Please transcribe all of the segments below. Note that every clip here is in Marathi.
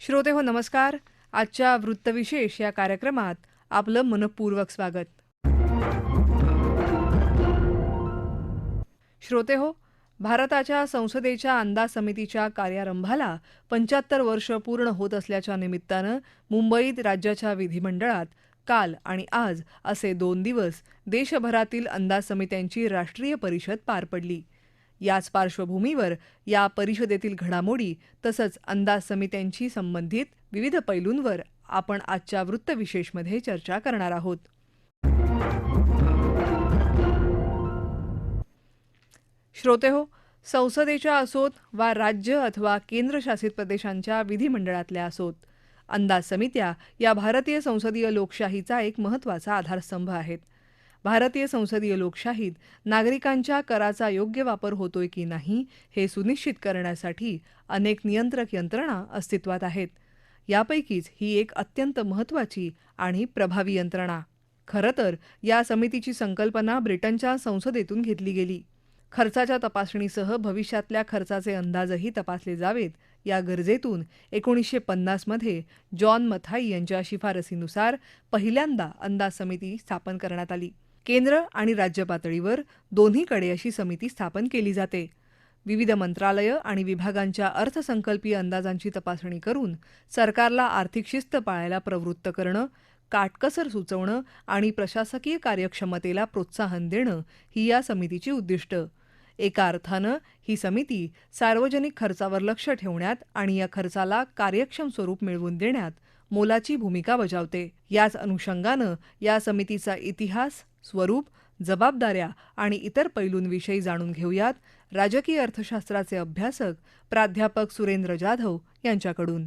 श्रोते हो नमस्कार. आजच्या वृत्तविशेष या कार्यक्रमात आपलं मनपूर्वक स्वागत. श्रोते हो भारताच्या संसदेच्या अंदाज समितीच्या कार्यारंभाला पंच्याहत्तर वर्ष पूर्ण होत असल्याच्या निमित्तानं मुंबईत राज्याच्या विधिमंडळात काल आणि आज असे दोन दिवस देशभरातील अंदाज समित्यांची राष्ट्रीय परिषद पार पडली. याच पार्श्वभूमीवर या परिषदेतील घडामोडी तसंच अंदाज समित्यांशी संबंधित विविध पैलूंवर आपण आजच्या वृत्तविशेषमध्ये चर्चा करणार आहोत. श्रोते हो संसदेच्या असोत वा राज्य अथवा केंद्रशासित प्रदेशांच्या विधिमंडळातल्या असोत अंदाज समित्या या भारतीय संसदीय लोकशाहीचा एक महत्त्वाचा आधारस्तंभ आहेत. भारतीय संसदीय लोकशाहीत नागरिकांच्या कराचा योग्य वापर होतोय की नाही हे सुनिश्चित करण्यासाठी अनेक नियंत्रक यंत्रणा अस्तित्वात आहेत. यापैकीच ही एक अत्यंत महत्त्वाची आणि प्रभावी यंत्रणा. खरं तर या समितीची संकल्पना ब्रिटनच्या संसदेतून घेतली गेली. खर्चाच्या तपासणीसह भविष्यातल्या खर्चाचे अंदाजही तपासले जावेत या गरजेतून एकोणीसशे पन्नासमध्ये जॉन मथाई यांच्या शिफारसीनुसार पहिल्यांदा अंदाज समिती स्थापन करण्यात आली. केंद्र आणि राज्य पातळीवर दोन्हीकडे अशी समिती स्थापन केली जाते. विविध मंत्रालयं आणि विभागांच्या अर्थसंकल्पीय अंदाजांची तपासणी करून सरकारला आर्थिक शिस्त पाळायला प्रवृत्त करणं काटकसर सुचवणं आणि प्रशासकीय कार्यक्षमतेला प्रोत्साहन देणं ही या समितीची उद्दिष्ट. एका अर्थानं ही समिती सार्वजनिक खर्चावर लक्ष ठेवण्यात आणि या खर्चाला कार्यक्षम स्वरूप मिळवून देण्यात मोलाची भूमिका बजावते. याच अनुषंगानं या समितीचा इतिहास स्वरूप जबाबदाऱ्या आणि इतर पैलूंविषयी जाणून घेऊयात राजकीय अर्थशास्त्राचे अभ्यासक प्राध्यापक सुरेंद्र जाधव यांच्याकडून.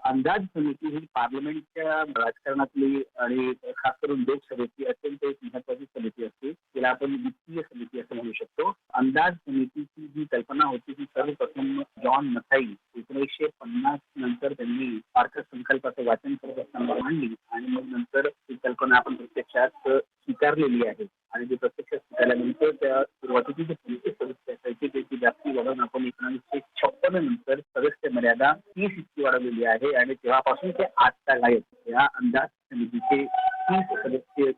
अंदाज समिती ही पार्लमेंटच्या राजकारणातली आणि खास करून लोकसभेची अत्यंत एक महत्वाची समिती असते. तिला आपण वित्तीय समिती असं म्हणू शकतो. अंदाज समितीची जी कल्पना होती ती सर्वप्रथम जॉन मथाई एकोणीसशे पन्नास नंतर त्यांनी अर्थसंकल्पाचं वाचन करत असताना मांडली आणि मग नंतर ही कल्पना आपण प्रत्यक्षात स्वीकारलेली आहे. आणि जे त्या सुरुवातीची जे सदस्य त्याची वाढवून आपण एकोणीसशे छप्पन नंतर सदस्य मर्यादा तीस इतकी वाढवलेली आहे. आणि तेव्हापासून ते या अंदाज समितीचे तीस सदस्य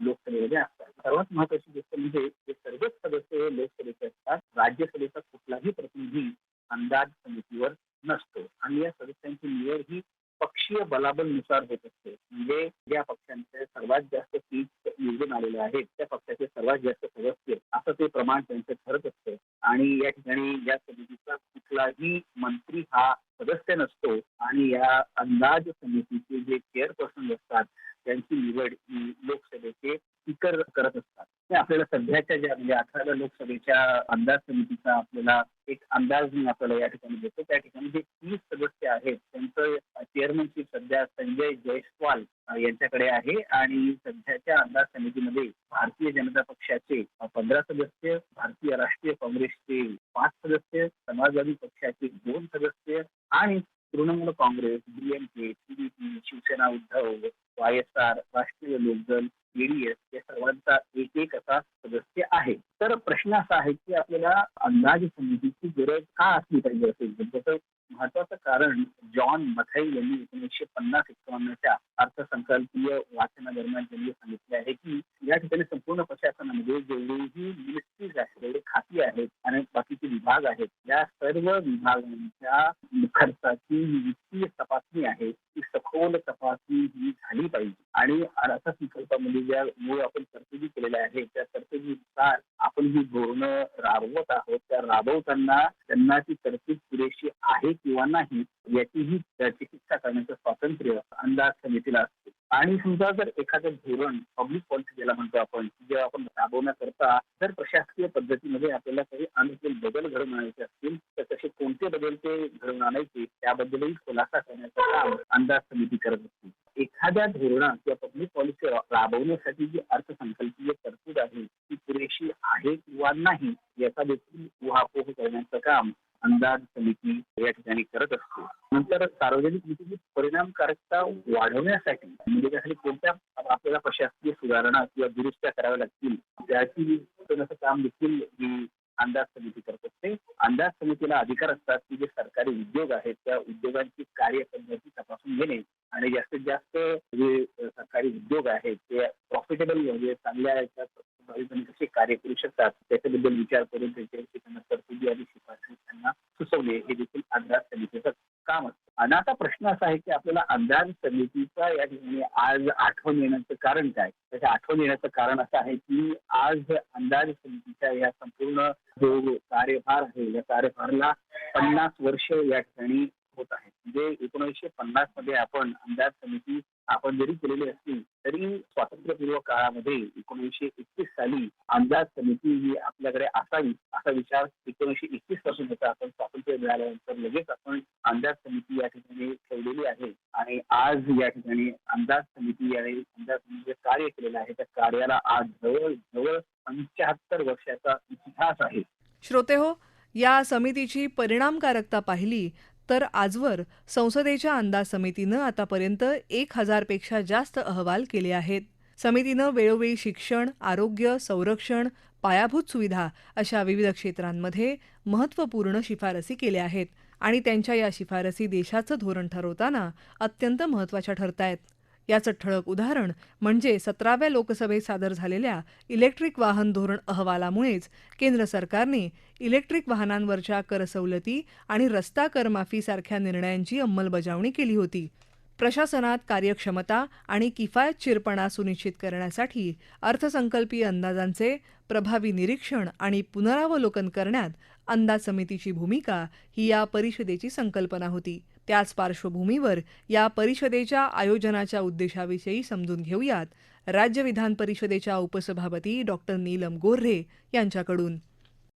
लोकसभेमध्ये असतात. सर्वात महत्वाची गोष्ट म्हणजे हे सर्वच सदस्य हे लोकसभेचे असतात, राज्यसभेचा कुठलाही प्रतिनिधी अंदाज समितीवर नसतो. आणि या सदस्यांची निवड ही पक्षीय बलाबलनुसार होत असते. म्हणजे ज्या पक्षांचे सर्वात जास्त सीट आलेले आहेत त्या पक्षाचे सर्वात जास्त सदस्य असं ते प्रमाण त्यांचं ठरत असतं. आणि या ठिकाणी या समितीचा कुठलाही मंत्री हा सदस्य नसतो. आणि या अंदाज समितीचे जे चेअरपर्सन असतात त्यांची निवड ही लोकसभेचे स्पीकर करत असतात. ते आपल्याला सध्याच्या ज्या म्हणजे अठराव्या लोकसभेच्या अंदाज समितीचा आपल्याला एक अंदाज मी आपल्याला या ठिकाणी देतो. त्या ठिकाणी जे तीस सदस्य आहेत त्यांचं चेअरमनशिप सध्या संजय जयस्वाल यांच्याकडे आहे आणि सध्याच्या अंदाज समितीमध्ये भारतीय जनता पक्षाचे पंधरा सदस्य भारतीय राष्ट्रीय काँग्रेसचे पाच सदस्य समाजवादी पक्षाचे दोन सदस्य आणि Trinamool Congress DMK TDP Shiv Sena Uddhav Y S R Rashtriya Lok Dal ADS या सर्वांचा एक एक असा सदस्य आहे. तर प्रश्न असा आहे की आपल्याला अंदाज समितीची गरज का असली पाहिजे असेल? त्याचं महत्वाचं कारण जॉन मथाई यांनी एकोणीसशे पन्नास एकावन्नच्या अर्थसंकल्पीय वाचनादरम्यान त्यांनी सांगितले आहे की या ठिकाणी संपूर्ण प्रशासनामध्ये जेवढेही मिनिस्ट्रीज आहेत जेवढे खाती आहेत आणि बाकीचे विभाग आहेत या सर्व विभागांच्या खर्चाची वित्तीय तपासणी आहे. सखोल तपासणी ही झाली पाहिजे. आणि अर्थसंकल्पामध्ये ज्या मूळ आपण तरतुदी केलेल्या आहेत त्या तरतुदीनुसार आपण ही धोरणं राबवत आहोत. त्या राबवताना त्यांना ती तरतूद पुरेशी आहे किंवा नाही याचीही चिकित्सा करण्याचं स्वातंत्र्य अंदाज समितीला असते आणि समजा जर एखादं धोरण पब्लिक पॉलिसी ज्याला म्हणतो आपण जेव्हा आपण राबवण्याकरता जर प्रशासकीय पद्धतीमध्ये आपल्याला काही अनुकूल बदल घडून आणायचे असतील तर तसे कोणते बदल ते घडून आणायचे त्याबद्दलही खुलासा करण्याचं काम अंदाज समिती करत असते. एखाद्या धोरणा किंवा पब्लिक पॉलिसी राबवण्यासाठी जी अर्थसंकल्पीय तरतूद आहे ती पुरेशी आहे किंवा नाही याचा देखील उहापोह करण्याचं काम अंदाज समिती या ठिकाणी करत असते. नंतर सार्वजनिक नीतीची परिणामकारकता वाढवण्यासाठी म्हणजे त्यासाठी कोणत्या आपल्याला प्रशासकीय सुधारणा किंवा दुरुस्त्या कराव्या लागतील त्याची काम देखील ही अंदाज समिती करत असते. अंदाज समितीला अधिकार असतात की जे सरकारी उद्योग आहेत त्या उद्योगांची कार्यपद्धती तपासून घेणे आणि जास्तीत जास्त जे सरकारी उद्योग आहेत ते प्रॉफिटेबल म्हणजे चांगल्या कसे कार्य करू शकतात त्याच्याबद्दल विचार करून त्याच्यावरती त्यांना तरतुदी आणि शिफारसी हे देखील अंदाज समितीचं काम असतं. आणि आता प्रश्न असा आहे की आपल्याला अंदाज समितीचा या ठिकाणी आज आठवण येण्याचं कारण काय? त्याच्या आठवण येण्याचं कारण असं आहे की आज अंदाज समितीच्या या संपूर्ण जो कार्यभार आहे या कार्यभारला पन्नास वर्ष या ठिकाणी होत आहे. म्हणजे एकोणीसशे पन्नासमध्ये आपण अंदाज समिती आपण जरी केलेली असली तरी स्वातंत्र्यपूर्व काळामध्ये एकोणीसशे एकतीस साली अंदाज समिती ही आपल्याकडे असावी असा विचार एकोणीसशे एकतीसपासून होता. आपण स्वातंत्र्य मिळाल्यानंतर लगेच आपण अंदाज समिती या ठिकाणी ठेवलेली आहे. आणि आज या ठिकाणी अंदाज समिती आणि अंदाज समितीचे कार्य केलेलं आहे. त्या कार्याला आज जवळ जवळ पंच्याहत्तर वर्षाचा इतिहास आहे. श्रोते हो या समितीची परिणामकारकता पाहिली तर आजवर संसदेच्या अंदाज समितीनं आतापर्यंत एक हजारपेक्षा जास्त अहवाल केले आहेत. समितीनं वेळोवेळी शिक्षण आरोग्य संरक्षण पायाभूत सुविधा अशा विविध क्षेत्रांमध्ये महत्त्वपूर्ण शिफारसी केल्या आहेत आणि त्यांच्या या शिफारसी देशाचं धोरण ठरवताना अत्यंत महत्त्वाच्या ठरतायत. याचं ठळक उदाहरण म्हणजे सतराव्या लोकसभेत सादर झालेल्या इलेक्ट्रिक वाहन धोरण अहवालामुळेच केंद्र सरकारने इलेक्ट्रिक वाहनांवरच्या कर सवलती आणि रस्ता करमाफी सारख्या निर्णयांची अंमलबजावणी केली होती. प्रशासनात कार्यक्षमता आणि किफायतशीरपणा सुनिश्चित करण्यासाठी अर्थसंकल्पीय अंदाजांचे प्रभावी निरीक्षण आणि पुनरावलोकन करण्यात अंदाज समितीची भूमिका ही या परिषदेची संकल्पना होती. त्याच पार्श्वभूमीवर या परिषदेच्या आयोजनाच्या उद्देशाविषयी समजून घेऊयात राज्य विधान परिषदेच्या उपसभापती डॉक्टर नीलम गोर्हे यांच्याकडून.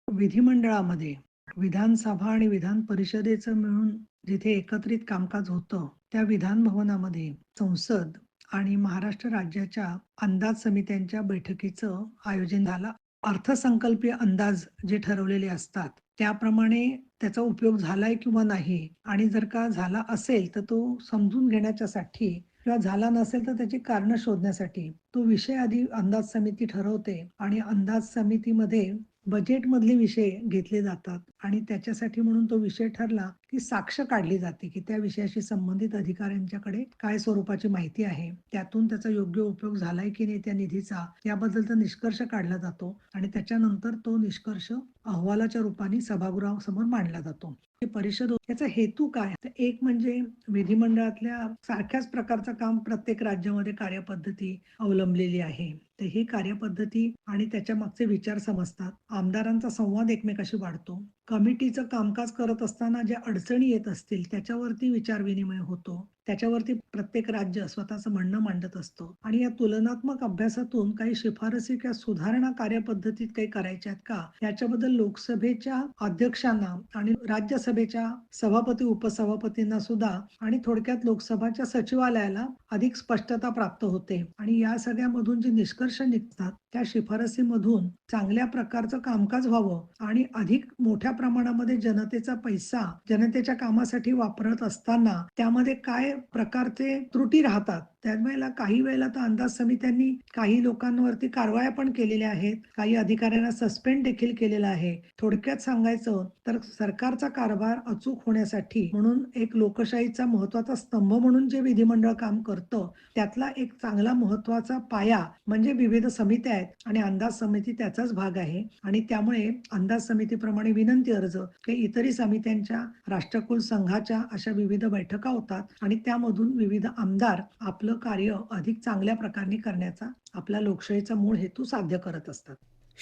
विधिमंडळामध्ये विधानसभा आणि विधान परिषदेचं मिळून जिथे एकत्रित कामकाज होतं त्या विधान भवनामध्ये संसद आणि महाराष्ट्र राज्याच्या अंदाज समित्यांच्या बैठकीचं आयोजन झालं. अर्थसंकल्पीय अंदाज जे ठरवलेले असतात त्याप्रमाणे त्याचा उपयोग झालाय किंवा नाही आणि जर का झाला असेल तर तो समजून घेण्याच्यासाठी किंवा झाला नसेल तर त्याची कारण शोधण्यासाठी तो विषय आधी अंदाज समिती ठरवते आणि अंदाज समितीमध्ये बजेट मधले विषय घेतले जातात आणि त्याच्यासाठी म्हणून तो विषय ठरला की साक्ष काढली जाते की त्या विषयाशी संबंधित अधिकाऱ्यांच्याकडे काय स्वरूपाची माहिती आहे त्यातून त्याचा योग्य उपयोग झालाय की नाही त्या निधीचा याबद्दलचा निष्कर्ष काढला जातो आणि त्याच्यानंतर तो निष्कर्ष अहवालाच्या रूपाने सभागृहासमोर मांडला जातो. हे परिषद याचा हेतू काय? एक म्हणजे विधिमंडळातल्या सारख्याच प्रकारचं काम प्रत्येक राज्यामध्ये कार्यपद्धती अवलंबलेली आहे. तर ही कार्यपद्धती आणि त्याच्या मागचे विचार समजतात. आमदारांचा संवाद एकमेकाशी वाढतो. कमिटीचं कामकाज करत असताना ज्या अडचणी येत असतील त्याच्यावरती विचार विनिमय होतो. त्याच्यावरती प्रत्येक राज्य स्वतःचं म्हणणं मांडत असतो. आणि या तुलनात्मक अभ्यासातून काही शिफारसी किंवा सुधारणा कार्यपद्धतीत काही करायच्या आहेत का? याच्याबद्दल लोकसभेच्या अध्यक्षांना आणि राज्यसभेच्या सभापती उपसभापतींना सुद्धा आणि थोडक्यात लोकसभाच्या सचिवालयाला अधिक स्पष्टता प्राप्त होते. आणि या सगळ्यामधून जे निष्कर्ष निघतात त्या शिफारसीमधून चांगल्या प्रकारचं कामकाज व्हावं आणि अधिक मोठ्या प्रमाणामध्ये जनतेचा पैसा जनतेच्या कामासाठी वापरत असताना त्यामध्ये काय प्रकारचे त्रुटी राहतात? त्यावेळेला काही वेळेला तर अंदाज समित्यांनी काही लोकांवरती कारवाया पण केलेल्या आहेत. काही अधिकाऱ्यांना सस्पेंड देखील केलेला आहे. थोडक्यात सांगायचं तर सरकारचा कारभार अचूक होण्यासाठी म्हणून एक लोकशाहीचा महत्त्वाचा स्तंभ म्हणून जे विधिमंडळ काम करतं त्यातला एक चांगला महत्त्वाचा पाया म्हणजे विविध समित्या आहेत आणि अंदाज समिती त्याचाच भाग आहे. आणि त्यामुळे अंदाज समितीप्रमाणे विनंती अर्ज काही इतरही समित्यांच्या राष्ट्रकुल संघाच्या अशा विविध बैठका होतात आणि त्यामधून विविध आमदार आपलं कार्य अधिक चांगल्या प्रकारे करण्याचा आपला लोकशाहीचा मूळ हेतू साध्य करत असतात.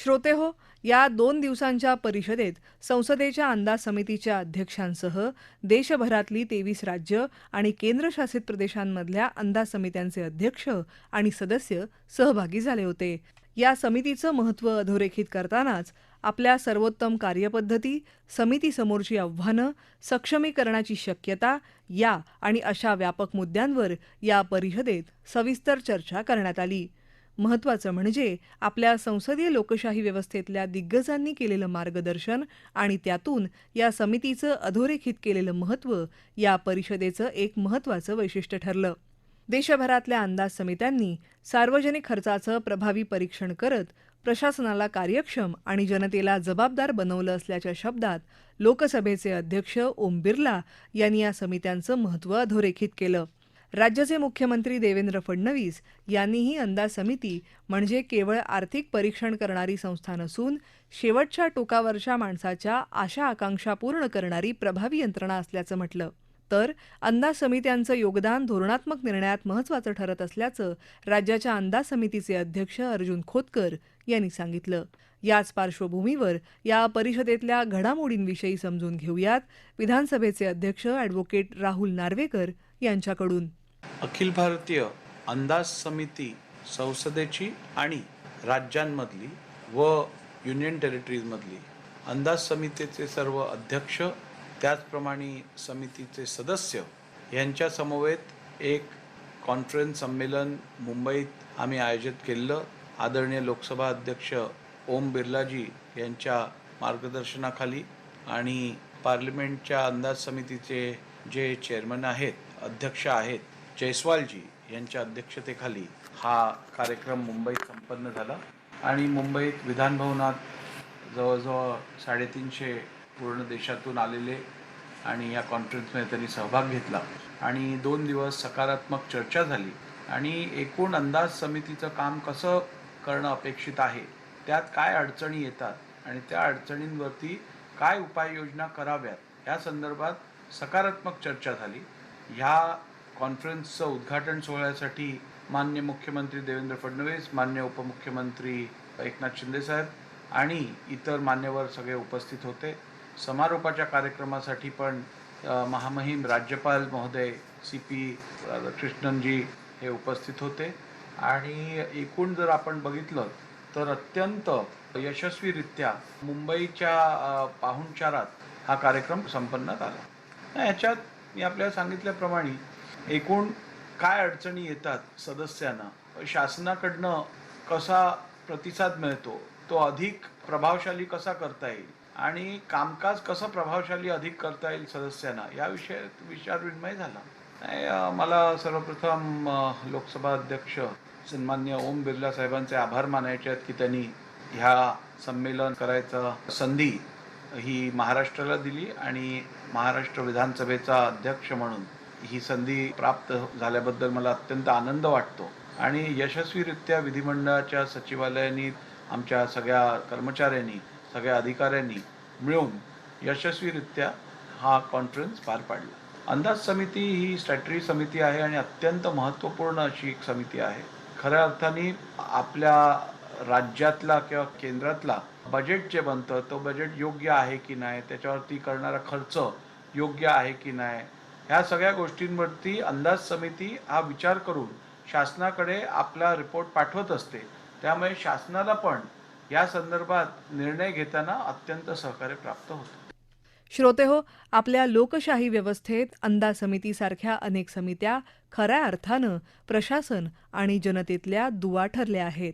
श्रोते हो या दोन दिवसांच्या परिषदेत संसदेच्या अंदाज समितीच्या अध्यक्षांसह देशभरातली तेवीस राज्य आणि केंद्रशासित प्रदेशांमधल्या अंदाज समित्यांचे अध्यक्ष आणि सदस्य सहभागी झाले होते. या समितीचं महत्त्व अधोरेखित करतानाच आपल्या सर्वोत्तम कार्यपद्धती समितीसमोरची आव्हानं सक्षमीकरणाची शक्यता या आणि अशा व्यापक मुद्द्यांवर या परिषदेत सविस्तर चर्चा करण्यात आली. महत्त्वाचं म्हणजे आपल्या संसदीय लोकशाही व्यवस्थेतल्या दिग्गजांनी केलेलं मार्गदर्शन आणि त्यातून या समितीचं अधोरेखित केलेलं महत्त्व या परिषदेचं एक महत्त्वाचं वैशिष्ट्य ठरलं. देशभरातल्या अंदाज समित्यांनी सार्वजनिक खर्चाचं प्रभावी परीक्षण करत प्रशासनाला कार्यक्षम आणि जनतेला जबाबदार बनवलं असल्याच्या शब्दात लोकसभेचे अध्यक्ष ओम बिर्ला यांनी या समित्यांचं महत्त्व अधोरेखित केलं. राज्याचे मुख्यमंत्री देवेंद्र फडणवीस यांनीही अंदाज समिती म्हणजे केवळ आर्थिक परीक्षण करणारी संस्था नसून शेवटच्या टोकावरच्या माणसाच्या आशा आकांक्षा पूर्ण करणारी प्रभावी यंत्रणा असल्याचं म्हटलं. तर अंदाज समित्यांचं योगदान धोरणात्मक निर्णयात महत्त्वाचं ठरत असल्याचं राज्याच्या अंदाज समितीचे अध्यक्ष अर्जुन खोतकर यांनी सांगितलं. याच पार्श्वभूमीवर या परिषदेतल्या घडामोडींविषयी समजून घेऊयात विधानसभेचे अध्यक्ष ॲडव्होकेट राहुल नार्वेकर यांच्याकडून. अखिल भारतीय अंदाज समिती संसदेची आणि राज्यांमधली व युनियन टेरिटरीजमधली अंदाज समितीचे सर्व अध्यक्ष त्याचप्रमाणे समितीचे सदस्य यांच्या समवेत एक कॉन्फरन्स संमेलन मुंबईत आम्ही आयोजित केलं. आदरणीय लोकसभा अध्यक्ष ओम बिर्लाजी यांच्या मार्गदर्शनाखाली आणि पार्लिमेंटच्या अंदाज समितीचे जे चेअरमन आहेत अध्यक्ष आहेत जयस्वालजी यांच्या अध्यक्षतेखाली हा कार्यक्रम मुंबईत संपन्न झाला. आणि मुंबईत विधानभवनात जवळजवळ साडेतीनशे पूर्ण देशातून आलेले आणि या कॉन्फरन्समध्ये त्यांनी सहभाग घेतला. आणि दोन दिवस सकारात्मक चर्चा झाली. आणि एकूण अंदाज समितीचं काम कसं करणं अपेक्षित आहे त्यात काय अडचणी येतात आणि त्या अडचणींवरती काय उपाययोजना कराव्यात या संदर्भात सकारात्मक चर्चा झाली. ह्या कॉन्फरन्सचं उद्घाटन सोहळ्यासाठी मान्य मुख्यमंत्री देवेंद्र फडणवीस मान्य उपमुख्यमंत्री एकनाथ शिंदेसाहेब आणि इतर मान्यवर सगळे उपस्थित होते. समारोपाच्या कार्यक्रमासाठी पण महामहिम राज्यपाल महोदय सी पी कृष्णनजी हे उपस्थित होते. आणि एकूण जर आपण बघितलं तर अत्यंत यशस्वीरित्या मुंबईच्या पाहुणचारात हा कार्यक्रम संपन्न झाला. ह्याच्यात मी आपल्याला सांगितल्याप्रमाणे एकूण काय अडचणी येतात सदस्यांना शासनाकडनं कसा प्रतिसाद मिळतो तो अधिक प्रभावशाली कसा करता येईल? आणि कामकाज कसं प्रभावशाली अधिक करता येईल सदस्यांना या विचार विचारविनिमय झाला. नाही, मला सर्वप्रथम लोकसभा अध्यक्ष सन्मान्य ओम बिर्ला साहेबांचे आभार मानायचे आहेत की त्यांनी ह्या संमेलन करायचा संधी ही महाराष्ट्राला दिली आणि महाराष्ट्र विधानसभेचा अध्यक्ष म्हणून ही संधी प्राप्त झाल्याबद्दल मला अत्यंत आनंद वाटतो. आणि यशस्वीरित्या विधिमंडळाच्या सचिवालयाने आमच्या सगळ्या कर्मचाऱ्यांनी सगळ्या अधिकाऱ्यांनी मिळून यशस्वीरित्या हा कॉन्फरन्स पार पाडला. अंदाज समिती ही स्ट्रॅटरी समिती आहे आणि अत्यंत महत्त्वपूर्ण अशी एक समिती आहे. खऱ्या अर्थाने आपल्या राज्यातला किंवा केंद्रातला बजेट जे बनतं तो बजेट योग्य आहे की नाही त्याच्यावरती करणारा खर्च योग्य आहे की नाही ह्या सगळ्या गोष्टींवरती अंदाज समिती हा विचार करून शासनाकडे आपला रिपोर्ट पाठवत असते. त्यामुळे शासनाला पण या संदर्भात निर्णय घेताना अत्यंत सहकार्य प्राप्त होतं. श्रोते हो आपल्या लोकशाही व्यवस्थेत अंदा समितीसारख्या अनेक समित्या खऱ्या अर्थानं प्रशासन आणि जनतेतल्या दुवा ठरल्या आहेत.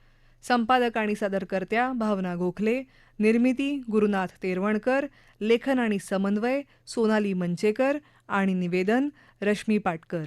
संपादक आणि सादरकर्त्या भावना गोखले निर्मिती गुरुनाथ तेरवणकर लेखन आणि समन्वय सोनाली मंचेकर आणि निवेदन रश्मी पाटकर.